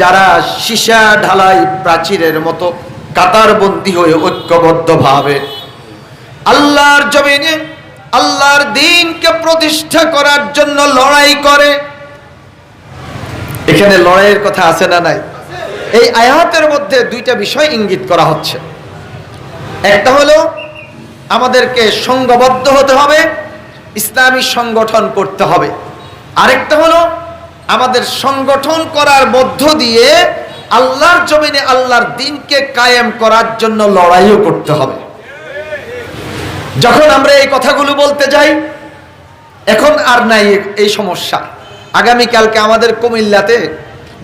যারা সীসা ঢালাই প্রাচীরের মতো কাতারবন্দি হয়ে ঐক্যবদ্ধ ভাবে আল্লাহর জমিনে আল্লাহর দিনকে প্রতিষ্ঠা করার জন্য লড়াই করে, এখানে লড়াইয়ের কথা আছে না নাই? এই আয়াতের মধ্যে দুইটা বিষয় ইঙ্গিত করা হচ্ছে। একটা হলো, আমাদেরকে সংঘবদ্ধ হতে হবে, ইসলামী সংগঠন করতে হবে। আরেকটা হলো আমাদের সংগঠন করার মধ্য দিয়ে আল্লাহর জমিনে আল্লাহর দিনকে কায়েম করার জন্য লড়াইও করতে হবে। যখন আমরা এই কথাগুলো বলতে যাই, এখন আর নাই এই সমস্যা। আগামীকালকে আমাদের কুমিল্লাতে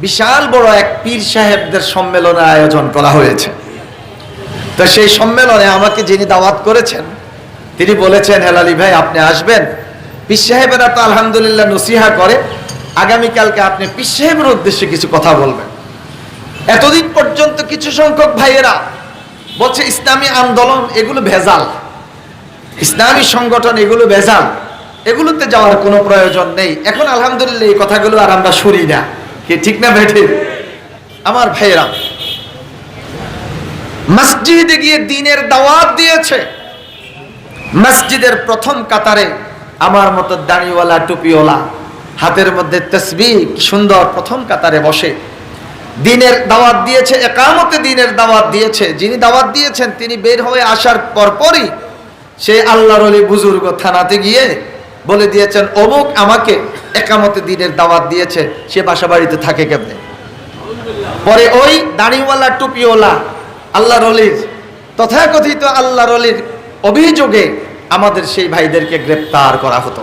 বিশাল বড় এক পীর সাহেবদের সম্মেলনের আয়োজন করা হয়েছে। তো সেই সম্মেলনে আমাকে যিনি দাওয়াত করেছেন, তিনি বলেছেন, হেলালি ভাই, আপনি আসবেন। পীর সাহেবেরা তো আলহামদুলিল্লাহ নসিহা করে। আগামীকালকে আপনি পীর সাহেবের উদ্দেশ্যে কিছু কথা বলবেন। এতদিন পর্যন্ত কিছু সংখ্যক ভাইয়েরা বলছে, ইসলামী আন্দোলন, এগুলো ভেজাল। ইসলামী সংগঠন, এগুলো ভেজাল। এগুলোতে যাওয়ার কোনো প্রয়োজন নেই। এখন আলহামদুলিল্লাহ এই কথাগুলো আর আমরা শুনি না। কি, ঠিক না বেঠে আমার ভাইয়েরা, মসজিদে গিয়ে দিনের দাওয়াত দিয়েছে। মসজিদের প্রথম কাতারে আমার মতো দাড়িওয়ালা, টুপিওয়ালা হাতের মধ্যে তসবি সুন্দর, প্রথম কাতারে বসে। দিনের দাওয়াত দিয়েছে, একামতে দিনের দাওয়াত দিয়েছে। যিনি দাওয়াত দিয়েছেন, তিনি বের হয়ে আসার পরপরই সে আল্লাহর অলি বুজুর্গ থানাতে গিয়ে বলে দিয়েছেন, অমুক আমাকে একামতে দিনের দাওয়াত দিয়েছে, সে বাসা বাড়িতে থাকে কেমনে? পরে ওই দাড়িওয়ালা, টুপিওয়ালা, আল্লাহর অলির তথাকথিত আল্লাহর অলির অভিযোগে আমাদের সেই ভাইদেরকে গ্রেপ্তার করা হতো।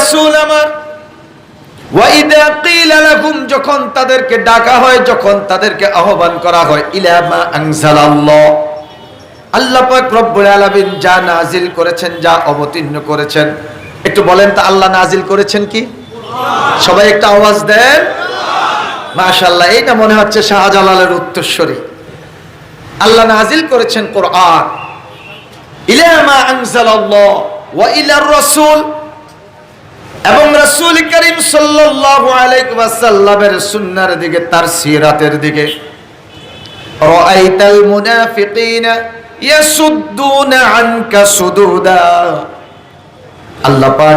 রাসূল আমার। যখন তাদেরকে ডাকা হয়, যখন তাদেরকে আহ্বান করা হয় আল্লাহ নাজিল করেছেন, যা অবতীর্ণ করেছেন, একটু বলেন আল্লাহ নাজিল করেছেন কি? সবাই একটা আওয়াজ দেন। মাশাআল্লাহ, এইটা মনে হচ্ছে শাহজালালের উত্তরস্বরী আল্লাহ নাজিল করেছেন কোরআন। ইলামা ইলার রাসূল। এবং রাসূল করিম সাল্লাল্লাহু সুন্নাহর দিকে, তার সিরাতের দিকে।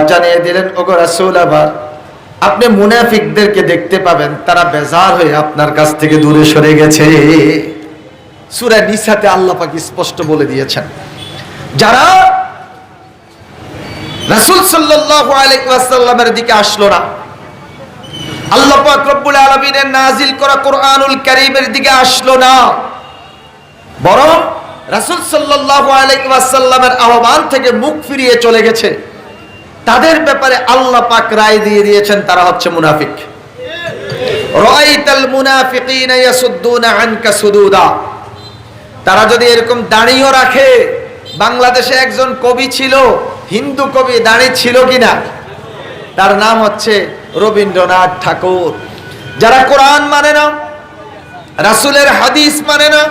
জানিয়ে দিলেন রাসূল আপনি মুনাফিকদেরকে দেখতে পাবেন, তারা বেজার হয়ে আপনার কাছ থেকে দূরে সরে গেছে। সূরা নিসাতে আল্লাহ স্পষ্ট বলে দিয়েছেন। যারা রাসূল সাল্লাল্লাহু আলাইহি দিকে আসলো না। আল্লাহ রব্বুল আলামিনের নাজিল করা কোরআনুল কারীমের দিকে আসলো না। বরং রাসূল সাল্লাল্লাহু আলাইহি ওয়াসাল্লামের আহ্বান থেকে মুখ ফিরিয়ে চলে গেছে। তাদের ব্যাপারে আল্লাহ পাক রায় দিয়ে দিয়েছেন, তারা হচ্ছে মুনাফিক। রাআইতাল মুনাফিকিনা ইয়াসুদ্দুনা আনকা সুদুদা। তারা যদি এরকম দাঁড়িয়েও রাখে, বাংলাদেশে একজন কবি ছিল হিন্দু কবি দাঁড়ি ছিল কিনা? তার নাম হচ্ছে রবীন্দ্রনাথ ঠাকুর। যারা কোরআন মানে না, রাসূলের হাদিস মানে না,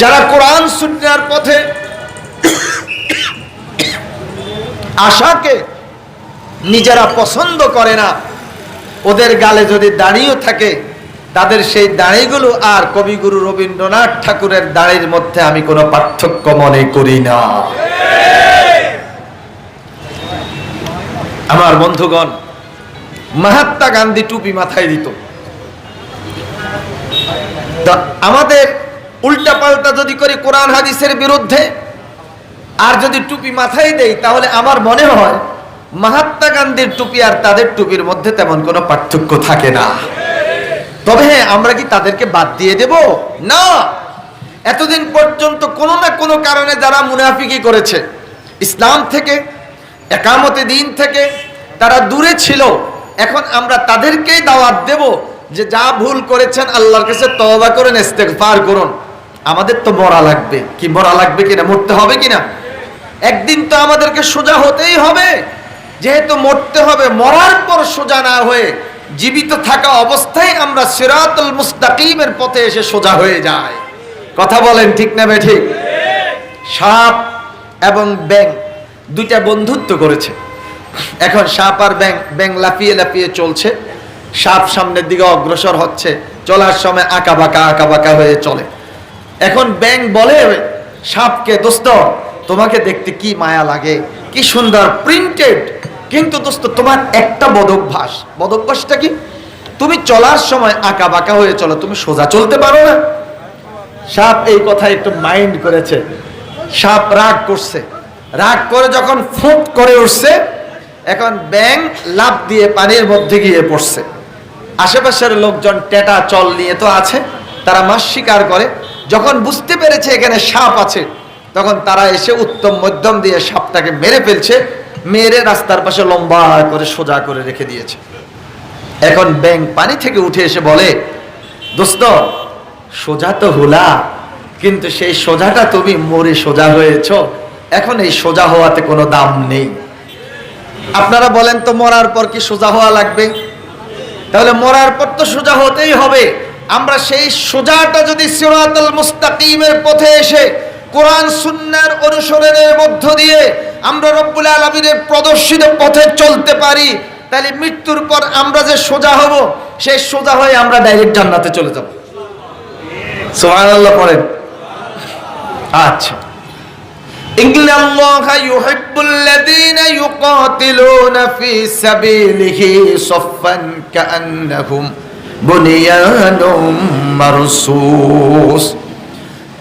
যারা কোরআন সুন্নার পথে আশাকে নিজেরা পছন্দ করে না, ওদের গালে যদি দাঁড়িয়ে থাকে, তাদের সেই দাঁড়িগুলো আর কবিগুরু রবীন্দ্রনাথ ঠাকুরের দাড়ির মধ্যে আমি কোনো পার্থক্য মনে করি না। আমার বন্ধুগণ, মাহাত্মা গান্ধী টুপি মাথায় দিত। আমাদের উল্টা পাল্টা যদি করি কোরআন হাদিসের বিরুদ্ধে, আর যদি টুপি মাথায় দেই, তাহলে আমার মনে হয় মাহাত্মা গান্ধীর টুপি আর তাদের টুপির মধ্যে তেমন কোনো পার্থক্য থাকে না। তবে হ্যাঁ আমরা কি তাদেরকে বাদ দিয়ে দেব? না! এতদিন পর্যন্ত কোনো না কোনো কারণে যারা মুনাফিকি করেছে, ইসলাম থেকে একামতে দিন থেকে তারা দূরে ছিল। এখন আমরা তাদেরকেই দাওয়াত দেব যে যা ভুল করেছেন আল্লাহর কাছে তওবা করেন, ইস্তেগফার করুন। আমাদের তো মরা লাগবে। কি মরা লাগবে কিনা? মরতে হবে কিনা? একদিন তো আমাদেরকে সোজা হতেই হবে। যেহেতু মরতে হবে, মরার পর সোজা না হয়ে জীবিত থাকা অবস্থায় আমরা সিরাতুল মুস্তাকিমের পথে এসে সোজা হয়ে যায় কথা বলেন ঠিক না বে ঠিক? সাপ এবং ব্যাং দুইটা বন্ধুত্ব করেছে। এখন সাপ আর ব্যাং ব্যাং লাফিয়ে লাফিয়ে চলছে। সাপ সামনের দিকে অগ্রসর হচ্ছে, চলার সময় আঁকা বাঁকা আঁকা বাঁকা হয়ে চলে। এখন ব্যাং বলে, সাপকে দোস্ত, তোমাকে দেখতে কি মায়া লাগে, কি সুন্দর প্রিন্টেড কিন্তু দোস্ত, তোমার একটা বদভ্যাস। বদভ্যাসটা কি? তুমি চলার সময় আঁকা বাঁকা হয়ে চলো, তুমি সোজা চলতে পারো না। সাপ এই কথা একটু মাইন্ড করেছে। সাপ রাগ করছে। রাগ করে যখন ফুট করে উঠছে, এখন ব্যাং লাভ দিয়ে পানির মধ্যে গিয়ে পড়ছে। আশেপাশের লোকজন টেটা চল নিয়ে তো আছে, তারা মাছ শিকার করে। যখন বুঝতে পেরেছে এখানে সাপ আছে, তখন তারা এসে উত্তম মধ্যম দিয়ে সাপটাকে মেরে ফেলছে, মেরে রাস্তার পাশে লম্বা করে সোজা করে রেখে দিয়েছে। এখন ব্যাং পানি থেকে উঠে এসে বলে, দোস্ত, সোজা তো হুলা, কিন্তু সেই সোজাটা তুমি মরে সোজা হয়েছ। এখন এই সোজা হওয়াতে কোনো দাম নেই। আপনারা বলেন তো, মরার পর কি সোজা হওয়া লাগবে? তাহলে মরার পর তো সোজা হতেই হবে। আমরা সেই সোজাটা যদি সিরাতুল মুস্তাকিমের পথে এসে কোরআন সুন্নাহর অনুসরণের মধ্য দিয়ে আমরা রব্বুল আলামিনের প্রদর্শিত পথে চলতে পারি, তাহলে মৃত্যুর পর আমরা যে সোজা হব, সেই সোজা হয়ে আমরা ডাইরেক্ট জান্নাতে চলে যাব। সুবহানাল্লাহ পড়েন। আচ্ছা। إن الله يحب الذين يقاتلون في سبيله صفا كأنهم بنيان مرصوص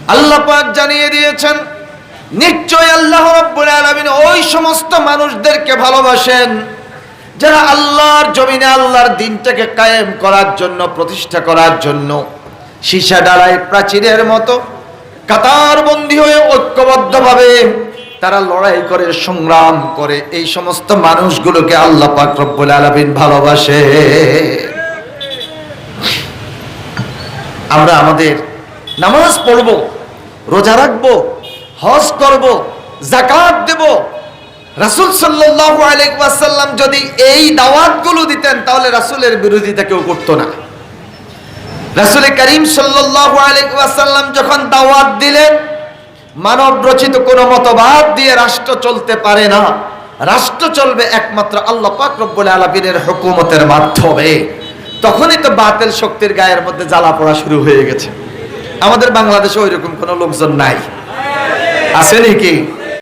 আল্লাহ পাক জানিয়ে দিয়েছেন নিশ্চয় আল্লাহ রাব্বুল আলামিন ওই সমস্ত মানুষদেরকে ভালোবাসেন যারা আল্লাহর জমিনে আল্লাহর দিনটাকে কায়েম করার জন্য প্রতিষ্ঠা করার জন্য সীসা ডালায় প্রাচীরের মতো কাতার বন্দী হয়ে ঐক্যবদ্ধভাবে তারা লড়াই করে, সংগ্রাম করে। এই সমস্ত মানুষগুলোকে আল্লাহ পাক রব্বুল আলামিন ভালোবাসে। আমরা আমাদের নামাজ পড়ব, রোজা রাখব, হজ করব জাকাত দেব। রাসূল সাল্লাল্লাহু আলাইহি ওয়াসাল্লাম যদি এই দাওয়াতগুলো দিতেন, তাহলে রাসূলের বিরোধিতা কেউ করতো না। রাসূল করিম ওয়াসাল্লাম যখন দাওয়াত দিলেন মানব রচিত কোন মতবাদ দিয়ে রাষ্ট্র চলতে পারে না। রাষ্ট্র চলবে একমাত্র আল্লাহ পাক রব্বুল আলামিনের হুকুমতের মাধ্যমে। তখনই তো বাতিল শক্তির গায়ের মধ্যে জ্বালা পড়া শুরু হয়ে গেছে। আমাদের বাংলাদেশে ওইরকম কোনো লোকজন নাই। আছে নাকি?